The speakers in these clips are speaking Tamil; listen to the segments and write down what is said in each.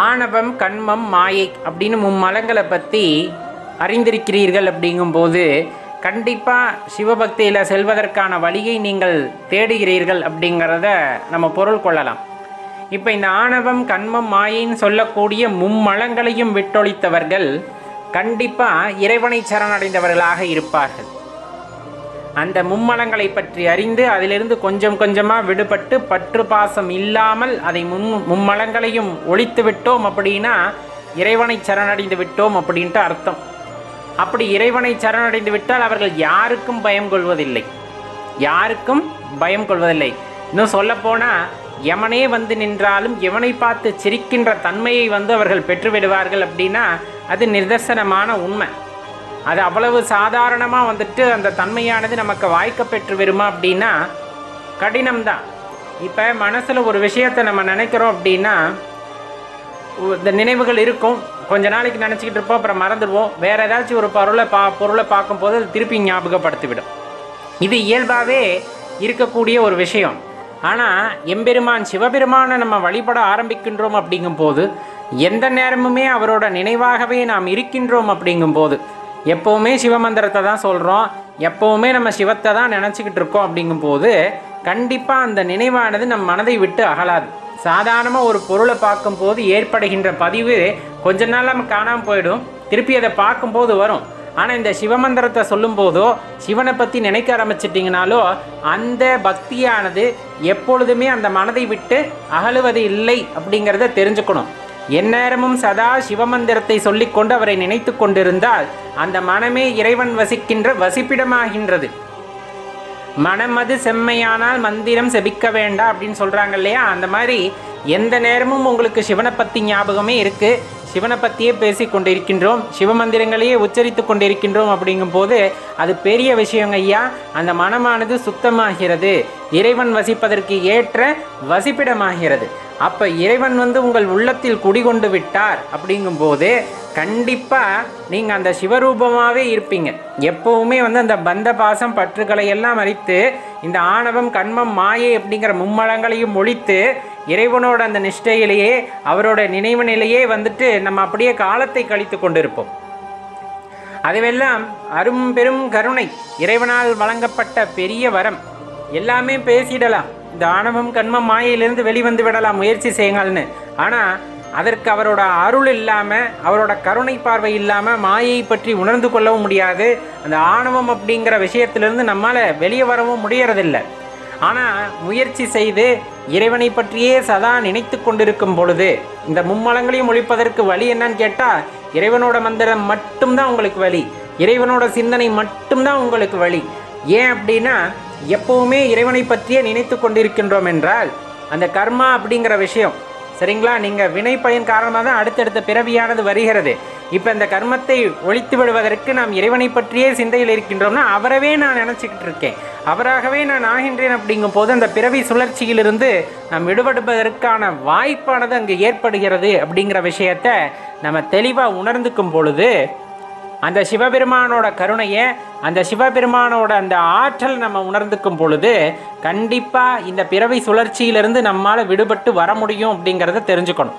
ஆணவம் கண்மம் மாயை அப்படின்னு மும்மலங்களை பற்றி அறிந்திருக்கிறீர்கள் அப்படிங்கும்போது கண்டிப்பாக சிவபக்தியில் செல்வதற்கான வழியை நீங்கள் தேடுகிறீர்கள் அப்படிங்கிறத நம்ம பொருள் கொள்ளலாம். இப்போ இந்த ஆணவம் கண்மம் மாயைன்னு சொல்லக்கூடிய மும்மலங்களையும் விட்டொழித்தவர்கள் கண்டிப்பாக இறைவனை சரணடைந்தவர்களாக இருப்பார்கள். அந்த மும்மலங்களை பற்றி அறிந்து அதிலிருந்து கொஞ்சம் கொஞ்சமாக விடுபட்டு பற்று பாசம் இல்லாமல் அதை முன் மும்மலங்களையும் ஒழித்து விட்டோம் அப்படின்னா இறைவனை சரணடைந்து விட்டோம் அப்படின்ட்டு அர்த்தம். அப்படி இறைவனை சரணடைந்து விட்டால் அவர்கள் யாருக்கும் பயம் கொள்வதில்லை. யாருக்கும் பயம் கொள்வதில்லை. இன்னும் சொல்லப்போனால் எவனே வந்து நின்றாலும் எவனை பார்த்து சிரிக்கின்ற தன்மையை வந்து அவர்கள் பெற்றுவிடுவார்கள் அப்படின்னா அது நிதர்சனமான உண்மை. அது அவ்வளவு சாதாரணமாக வந்துட்டு அந்த தன்மையானது நமக்கு வாய்க்க பெற்று வருமா அப்படின்னா கடினம்தான். இப்போ மனசில் ஒரு விஷயத்தை நம்ம நினைக்கிறோம் அப்படின்னா இந்த நினைவுகள் இருக்கும். கொஞ்ச நாளைக்கு நினச்சிக்கிட்டு இருப்போம் அப்புறம் மறந்துடுவோம். வேறு ஏதாச்சும் ஒரு பொருளை பா பொருளை பார்க்கும்போது அது திருப்பி ஞாபகப்படுத்திவிடும். இது இயல்பாகவே இருக்கக்கூடிய ஒரு விஷயம். ஆனால் எம்பெருமான் சிவபெருமானை நம்ம வழிபட ஆரம்பிக்கின்றோம் அப்படிங்கும்போது எந்த நேரமுமே அவரோட நினைவாகவே நாம் இருக்கின்றோம் அப்படிங்கும்போது எப்போவுமே சிவமந்திரத்தை தான் சொல்கிறோம் எப்போவுமே நம்ம சிவத்தை தான் நினச்சிக்கிட்டு இருக்கோம் அப்படிங்கும்போது கண்டிப்பாக அந்த நினைவானது நம் மனதை விட்டு அகலாது. சாதாரணமாக ஒரு பொருளை பார்க்கும்போது ஏற்படுகின்ற பதிவு கொஞ்ச நாள் நம்ம காணாமல் போயிடும். திருப்பி அதை பார்க்கும்போது வரும். ஆனால் இந்த சிவமந்திரத்தை சொல்லும்போதோ சிவனை பற்றி நினைக்க ஆரம்பிச்சிட்டிங்கனாலோ அந்த பக்தியானது எப்பொழுதுமே அந்த மனதை விட்டு அகலுவது இல்லை அப்படிங்கிறத தெரிஞ்சுக்கணும். எந்நேரமும் சதா சிவமந்திரத்தை சொல்லிக்கொண்டு அவரை நினைத்து கொண்டிருந்தால் அந்த மனமே இறைவன் வசிக்கின்ற வசிப்பிடமாகின்றது. மனம் அது செம்மையானால் மந்திரம் செபிக்க வேண்டாம் அப்படின்னு சொல்கிறாங்க இல்லையா? அந்த மாதிரி எந்த நேரமும் உங்களுக்கு சிவனை பற்றி ஞாபகமே இருக்குது சிவனை பற்றியே பேசி கொண்டிருக்கின்றோம் சிவமந்திரங்களையே உச்சரித்து கொண்டிருக்கின்றோம் அப்படிங்கும்போது அது பெரிய விஷயங்க ஐயா. அந்த மனமானது சுத்தமாகிறது. இறைவன் வசிப்பதற்கு ஏற்ற வசிப்பிடமாகிறது. அப்போ இறைவன் வந்து உங்கள் உள்ளத்தில் குடிகொண்டு விட்டார் அப்படிங்கும்போது கண்டிப்பாக நீங்கள் அந்த சிவரூபமாகவே இருப்பீங்க. எப்போவுமே வந்து அந்த பந்த பாசம் பற்றுக்களை எல்லாம் அழித்து இந்த ஆணவம் கண்மம் மாயை அப்படிங்கிற மும்மலங்களையும் ஒழித்து இறைவனோட அந்த நிஷ்டையிலேயே அவரோட நினைவு நிலையே வந்துட்டு நம்ம அப்படியே காலத்தை கழித்து கொண்டிருப்போம். அதுவெல்லாம் அரும் பெரும் கருணை இறைவனால் வழங்கப்பட்ட பெரிய வரம். எல்லாமே பேசிடலாம். இந்த ஆணவம் கண்மம் மாயையிலிருந்து வெளிவந்து விடலாம் முயற்சி செய்யுங்கள்னு. ஆனால் அதற்கு அவரோட அருள் இல்லாமல் அவரோட கருணை பார்வை இல்லாமல் மாயை பற்றி உணர்ந்து கொள்ளவும் முடியாது. அந்த ஆணவம் அப்படிங்கிற விஷயத்திலிருந்து நம்மால் வெளியே வரவும் முடியறதில்லை. ஆனால் முயற்சி செய்து இறைவனை பற்றியே சதா நினைத்து கொண்டிருக்கும் பொழுது இந்த மும்மலங்களையும் ஒழிப்பதற்கு வழி என்னன்னு கேட்டால் இறைவனோட மந்திரம் மட்டும்தான் உங்களுக்கு வழி. இறைவனோட சிந்தனை மட்டும்தான் உங்களுக்கு வழி. ஏன் அப்படின்னா எப்பவுமே இறைவனை பற்றியே நினைத்து கொண்டிருக்கின்றோம் என்றால் அந்த கர்மா அப்படிங்கிற விஷயம் சரிங்களா? நீங்கள் வினை பயன் காரணமாக தான் அடுத்தடுத்த பிறவியானது வருகிறது. இப்போ இந்த கர்மத்தை ஒழித்து விடுவதற்கு நாம் இறைவனை பற்றியே சிந்தையில் இருக்கின்றோம்னா அவரவே நான் நினச்சிக்கிட்டு இருக்கேன். அவராகவே நான் ஆகின்றேன் அப்படிங்கும் போது அந்த பிறவி சுழற்சியிலிருந்து நாம் விடுபடுவதற்கான வாய்ப்பானது அங்கே ஏற்படுகிறது அப்படிங்கிற விஷயத்த நம்ம தெளிவாக உணர்ந்துக்கும் பொழுது அந்த சிவபெருமானோட கருணையை அந்த சிவபெருமானோட அந்த ஆற்றல் நம்ம உணர்ந்துக்கும் பொழுது கண்டிப்பாக இந்த பிறவி சுழற்சியிலிருந்து நம்மால் விடுபட்டு வர முடியும் அப்படிங்கிறத தெரிஞ்சுக்கணும்.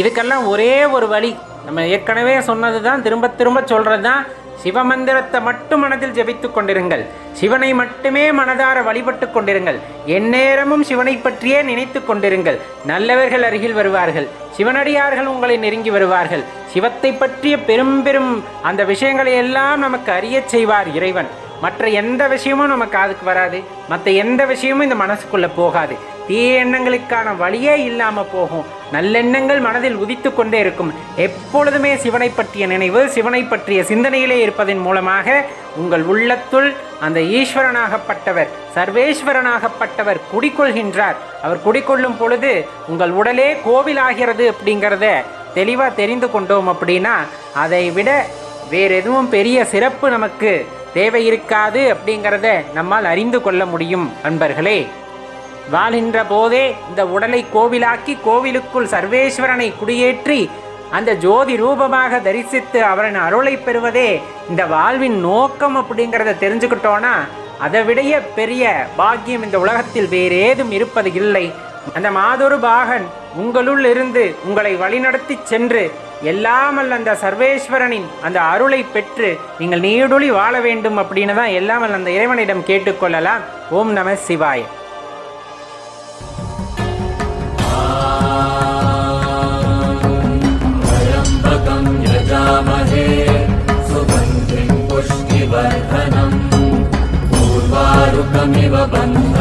இதுக்கெல்லாம் ஒரே ஒரு வழி. நம்ம ஏற்கனவே சொன்னது தான் திரும்ப திரும்ப சொல்கிறது தான் சிவமந்திரத்தை மட்டும் மனதில் ஜெபித்து கொண்டிருங்கள். சிவனை மட்டுமே மனதார வழிபட்டு கொண்டிருங்கள். எந்நேரமும் சிவனை பற்றியே நினைத்து கொண்டிருங்கள். நல்லவர்கள் அருகில் வருவார்கள். சிவனடியார்கள் உங்களை நெருங்கி வருவார்கள். சிவத்தை பற்றிய பெரும் பெரும் அந்த விஷயங்களை எல்லாம் நமக்கு அறியச் செய்வார் இறைவன். மற்ற எந்த விஷயமும் நம்ம காதுக்கு வராது. மற்ற எந்த விஷயமும் இந்த மனசுக்குள்ளே போகாது. தீய எண்ணங்களுக்கான வழியே இல்லாமல் போகும். நல்லெண்ணங்கள் மனதில் உதித்து கொண்டே இருக்கும். எப்பொழுதுமே சிவனை பற்றிய நினைவு சிவனை பற்றிய சிந்தனையிலே இருப்பதன் மூலமாக உங்கள் உள்ளத்துள் அந்த ஈஸ்வரனாகப்பட்டவர் சர்வேஸ்வரனாகப்பட்டவர் குடிக்கொள்கின்றார் அவர் குடிக்கொள்ளும் பொழுது உங்கள் உடலே கோவிலாகிறது அப்படிங்கிறத தெளிவாக தெரிந்து கொண்டோம் அப்படின்னா அதை விட வேறு எதுவும் பெரிய சிறப்பு நமக்கு தேவை இருக்காது அப்படிங்கிறத நம்மால் அறிந்து கொள்ள முடியும் அன்பர்களே. வாழ்கின்ற போதே இந்த உடலை கோவிலாக்கி கோவிலுக்குள் சர்வேஸ்வரனை குடியேற்றி அந்த ஜோதி ரூபமாக தரிசித்து அவரின் அருளை பெறுவதே இந்த வாழ்வின் நோக்கம் அப்படிங்கிறத தெரிஞ்சுக்கிட்டோன்னா அதை விடைய பெரிய பாக்கியம் இந்த உலகத்தில் வேறேதும் இருப்பது இல்லை. அந்த மாதொரு பாகன் உங்களுள் இருந்து உங்களை வழிநடத்தி சென்று எல்லாமல் அந்த சர்வேஸ்வரனின் அந்த அருளை பெற்று நீங்கள் நீடொளி வாழ வேண்டும் அப்படின்னு தான் எல்லாமல் அந்த இறைவனிடம் கேட்டுக்கொள்ளலாம் ஓம் நம சிவாய त्र्यम्बकं यजामहे सुगन्धिं पुष्टिवर्धनम् पूर्वारुकमिव बन्ध